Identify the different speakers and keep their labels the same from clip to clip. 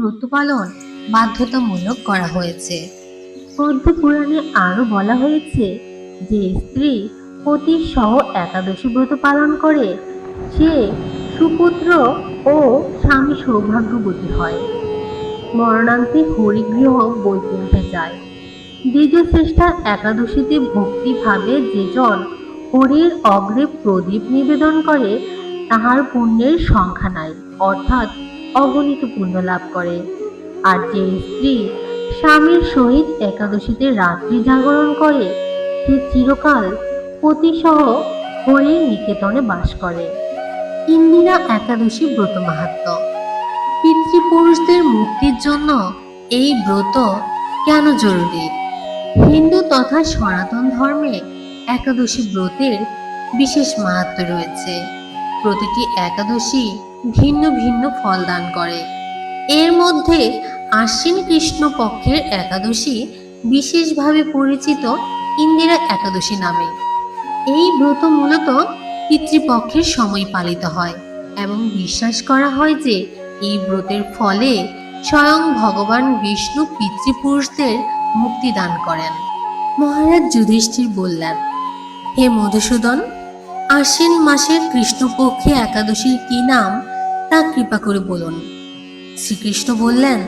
Speaker 1: ব্রত পালন বাধ্যতামূলক করা হয়েছে।
Speaker 2: পদ্ম পুরাণে আরও বলা হয়েছে যে, স্ত্রী পতি সহ একাদশী ব্রত পালন করে, সে সুপুত্র ও স্বামী সৌভাগ্যবতী হয়। মরণান্তে হরিগৃহ বৈকুণ্ঠে যায়। দ্বিজশ্রেষ্ঠা একাদশীতে ভক্তিভাবে যেজন হরির অগ্রে প্রদীপ নিবেদন করে, তাহার পুণ্যের সংখ্যা নাই, অর্থাৎ অগণিত পুণ্য লাভ করে। আর যে স্ত্রী স্বামীর সহিত একাদশীতে রাত্রি জাগরণ করে, সে চিরকাল পতিসহ হরির নিকেতনে বাস করে।
Speaker 1: ইন্দিরা একাদশী ব্রত মাহাত্ম। পিতৃপুরুষদের মুক্তির জন্য এই ব্রত কেন জরুরি? হিন্দু তথা সনাতন ধর্মে একাদশী ব্রতের বিশেষ মাহাত্ম রয়েছে। প্রতিটি একাদশী ভিন্ন ভিন্ন ফল দান করে। এর মধ্যে আশ্বিন কৃষ্ণ পক্ষের একাদশী বিশেষভাবে পরিচিত ইন্দিরা একাদশী নামে। এই ব্রত মূলত পিতৃপক্ষের সময় পালিত হয় এবং বিশ্বাস করা হয় যে এই ব্রতের ফলে স্বয়ং ভগবান বিষ্ণু পিতৃপুরুষদের মুক্তি দান করেন। মহারাজ যুধিষ্ঠির বললেন, হে মধুসূদন, আশ্বিন মাসের কৃষ্ণপক্ষে একাদশীর কি নাম? তা কৃপা করে বলুন। শ্রীকৃষ্ণ বললেন,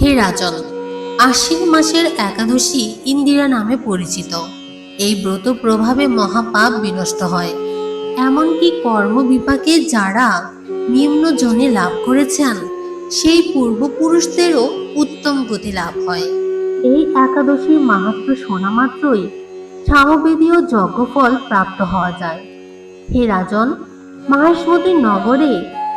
Speaker 1: হে রাজন, আশ্বিন মাসের একাদশী ইন্দিরা নামে পরিচিত। এই ব্রত প্রভাবে মহাপাপ বিনষ্ট হয়। এমনকি কর্মবিপাকে যারা নিম্ন জনে লাভ করেছেন, সেই পূর্বপুরুষদেরও উত্তম গতি লাভ হয়।
Speaker 2: এই একাদশীর মাহাত্ম শোনা মাত্রই সামবেদীয় যজ্ঞফল প্রাপ্ত হওয়া যায়। হে রাজন, মাহেশমতি নগরে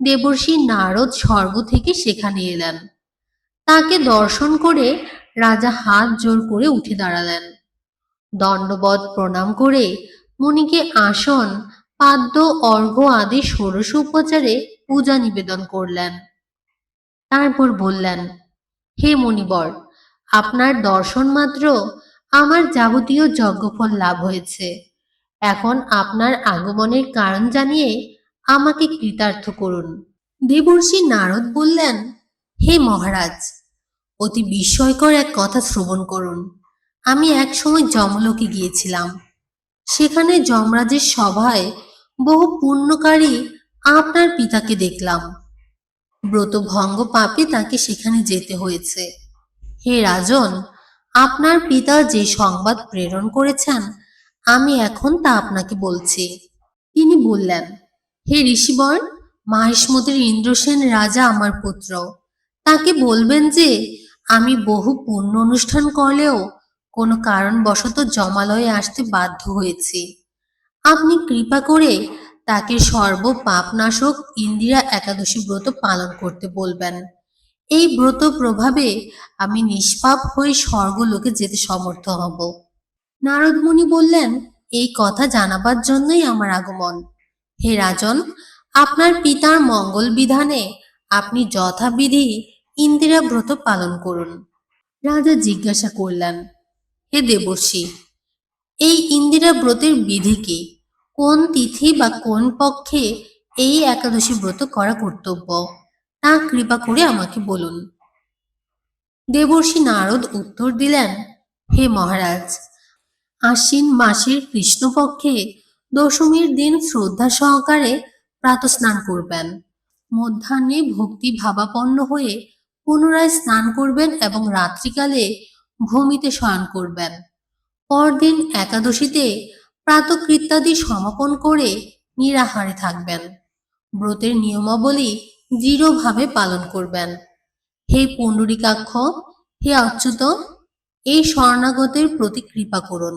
Speaker 1: দেবর্ষি নারদ স্বর্গ থেকে সেখানে এলেন। তাকে দর্শন করে রাজা হাত জোর করে উঠে দাঁড়ালেন। দণ্ডবধ প্রণাম করে মুনিকে আসন, পাদ্য, অর্ঘ্য আদি, ষোড়শ উপচারে পূজা নিবেদন করলেন। তারপর বললেন, হে মণিবর আপনার দর্শন মাত্র আমার যাবতীয় যজ্ঞফল লাভ হয়েছে। এখন আপনার আগমনের কারণ জানিয়ে আমাকে কৃতার্থ করুন। দেবর্ষি নারদ বললেন, হে মহারাজ, অতি বিস্ময়কর এক কথা শ্রবণ করুন। আমি এক সময় যমলোকে গিয়েছিলাম। সেখানে যমরাজের সভায় বহু পুণ্যকারী আপনার পিতাকে দেখলাম। ব্রতভঙ্গ পাপে তাকে সেখানে যেতে হয়েছে। হে রাজন, আপনার পিতা যে সংবাদ প্রেরণ করেছেন, আমি এখন তা আপনাকে বলছি। তিনি বললেন হে ঋষিবর মাহেশমতির ইন্দ্রসেন রাজা আমার পুত্র। তাকে বলবেন যে, আমি বহু পুণ্য অনুষ্ঠান করলেও কোনো কারণবশত জমালয়ে আসতে বাধ্য হয়েছি। আপনি কৃপা করে তাকে সর্ব পাপনাশক ইন্দিরা একাদশী ব্রত পালন করতে বলবেন। এই ব্রত প্রভাবে আমি নিষ্পাপ হয়ে স্বর্গলোকে যেতে সমর্থ হব। নারদ মুনি বললেন, এই কথা জানাবার জন্যই আমার আগমন। হে রাজন, আপনার পিতার মঙ্গল বিধানে আপনি যথাবিধি ইন্দিরা ব্রত পালন করুন। রাজা জিজ্ঞাসা করলেন, হে দেবর্ষি, এই ইন্দিরা ব্রতের বিধি কি? কোন তিথি বা কোন পক্ষে এই একাদশী ব্রত করা কর্তব্য? তা কৃপা করে আমাকে বলুন। দেবর্ষী নারদ উত্তর দিলেন, হে মহারাজ, আশ্বিন মাসের কৃষ্ণপক্ষে দশমীর দিন শ্রদ্ধা সহকারে প্রাতস্নান করবেন। মধ্যাহ্নে ভক্তি ভাবাপন্ন হয়ে পুনরায় স্নান করবেন এবং রাত্রিকালে ভূমিতে শয়ন করবেন। পরদিন একাদশীতে প্রাতকৃত্যাদি সমাপন করে নিরাহারে থাকবেন। ব্রতের নিয়মাবলী দৃঢ়ভাবে পালন করবেন। হে পুণ্ডরিকাক্ষ, হে অচ্যুত, এই শরণাগতের প্রতি কৃপা করুন।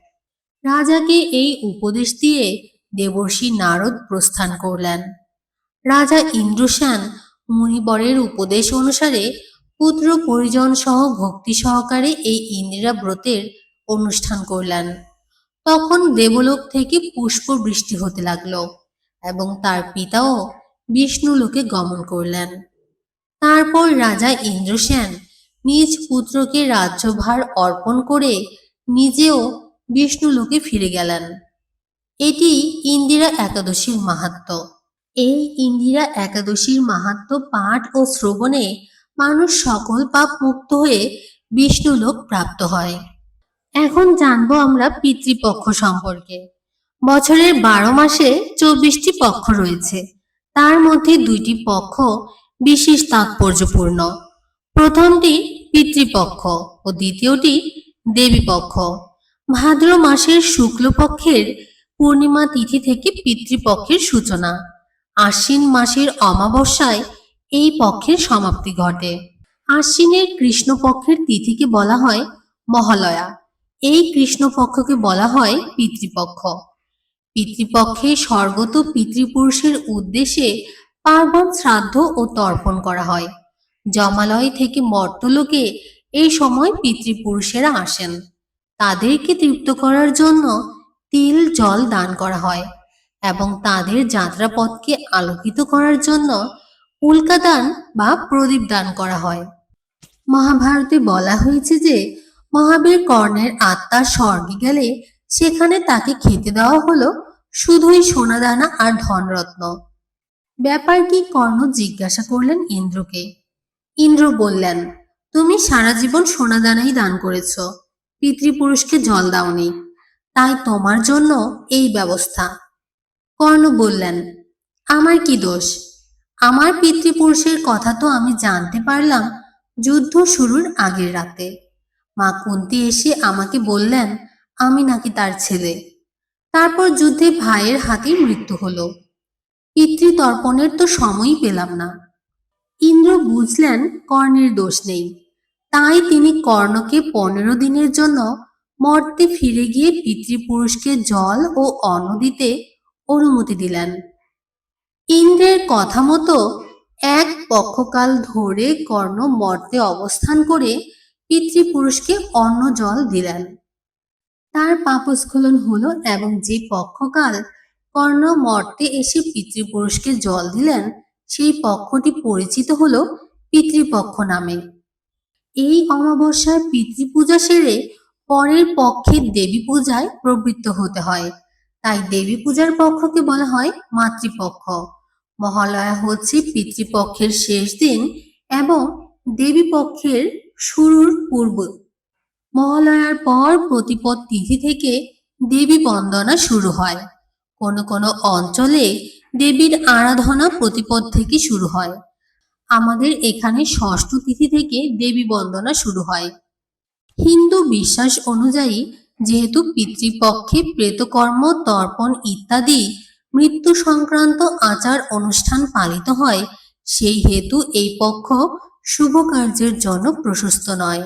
Speaker 1: রাজাকে এই উপদেশ দিয়ে দেবর্ষি নারদ প্রস্থান করলেন। রাজা ইন্দ্রসেন মুনিবরের উপদেশ অনুসারে পুত্র পরিজন সহ ভক্তি সহকারে এই ইন্দিরা ব্রতের অনুষ্ঠান করলেন। তখন দেবলোক থেকে পুষ্প বৃষ্টি হতে লাগল এবং তার পিতাও বিষ্ণু লোকে গমন করলেন। তারপর রাজা ইন্দ্রসেন নিজ পুত্রকে রাজ্যভার অর্পণ করে নিজেও বিষ্ণু লোকে ফিরে গেলেন। এটি ইন্দিরা একাদশীর মাহাত্ম্য এই ইন্দিরা একাদশীর মাহাত্ম্য পাঠ ও শ্রবণে মানুষ সকল পাপ মুক্ত হয়ে বিষ্ণুলোক প্রাপ্ত হয়। এখন জানব আমরা পিতৃপক্ষ সম্পর্কে। বছরের বারো মাসে চব্বিশটি পক্ষ রয়েছে। তার মধ্যে দুইটি পক্ষ বিশেষ তাৎপর্যপূর্ণ। প্রথমটি পিতৃপক্ষ ও দ্বিতীয়টি দেবীপক্ষ। ভাদ্র মাসের শুক্লপক্ষের পূর্ণিমা তিথি থেকে পিতৃপক্ষের সূচনা। আশ্বিন মাসের অমাবস্যায় এই পক্ষের সমাপ্তি ঘটে। আশ্বিনের কৃষ্ণপক্ষের তিথিকে বলা হয় মহালয়া। এই কৃষ্ণপক্ষকে বলা হয় পিতৃপক্ষ। পিতৃপক্ষে স্বর্গত পিতৃপুরুষের উদ্দেশ্যে পার্বণ শ্রাদ্ধ ও তর্পণ করা হয়। জমালয় থেকে মর্তলোকে এই সময় পিতৃপুরুষেরা আসেন। তাদেরকে তৃপ্ত করার জন্য তিল জল দান করা হয় এবং তাদের যাত্রাপথকে আলোকিত করার জন্য উল্কাদান বা প্রদীপ দান করা হয়। মহাভারতে বলা হয়েছে যে মহাবীর কর্ণের আত্মা স্বর্গে গেলে সেখানে তাকে খেতে দেওয়া হলো শুধুই সোনাদানা আর ধনরত্ন। ব্যাপার কি কর্ণ জিজ্ঞাসা করলেন ইন্দ্রকে। ইন্দ্র বললেন, তুমি সারা জীবন সোনাদানাই দান করেছ। পিতৃপুরুষকে জল দাওনি। তাই তোমার জন্য এই ব্যবস্থা। কর্ণ বললেন আমার কি দোষ? আমার পিতৃপুরুষের কথা তো আমি জানতে পারলাম যুদ্ধ শুরুর আগের রাতে। মা কুন্তি এসে আমাকে বললেন, আমি নাকি তার ছেলে। তারপর যুদ্ধে ভাইয়ের হাতে মৃত্যু হলো। পিতৃতর্পণের তো সময়ই পেলাম না। ইন্দ্র বুঝলেন কর্ণের দোষ নেই। তাই তিনি কর্ণকে পনেরো দিনের জন্য মর্তে ফিরে গিয়ে পিতৃপুরুষকে জল ও অন্ন দিতে অনুমতি দিলেন। ইন্দ্রের কথা মতো এক পক্ষকাল ধরে কর্ণ মর্তে অবস্থান করে পিতৃপুরুষকে অন্ন জল দিলেন। তার পাপস্খলন হলো এবং যে পক্ষকাল কর্ণ মর্তে এসে পিতৃপুরুষকে জল দিলেন, সেই পক্ষটি পরিচিত হলো পিতৃপক্ষ নামে। এই অমাবস্যায় পিতৃপূজা সেরে পরের পক্ষের দেবী পূজায় প্রবৃত্ত হতে হয়। তাই দেবী পূজার পক্ষকে বলা হয় মাতৃপক্ষ। মহালয়া হচ্ছে পিতৃপক্ষের শেষ দিন এবং দেবী পক্ষের শুরুর পূর্ব। মহালয়ার পর প্রতিপদ তিথি থেকে দেবী বন্দনা শুরু হয়। কোনো কোনো অঞ্চলে দেবীর আরাধনা প্রতিপদ থেকে শুরু হয়। আমাদের এখানে ষষ্ঠ তিথি থেকে দেবী বন্দনা শুরু হয়। হিন্দু বিশ্বাস অনুযায়ী যেহেতু পিতৃপক্ষে প্রেতকর্ম তর্পণ ইত্যাদি মৃত্যু সংক্রান্ত আচার অনুষ্ঠান পালিত হয়, সেই হেতু এই পক্ষ শুভ কার্যের জন্য প্রশস্ত নয়।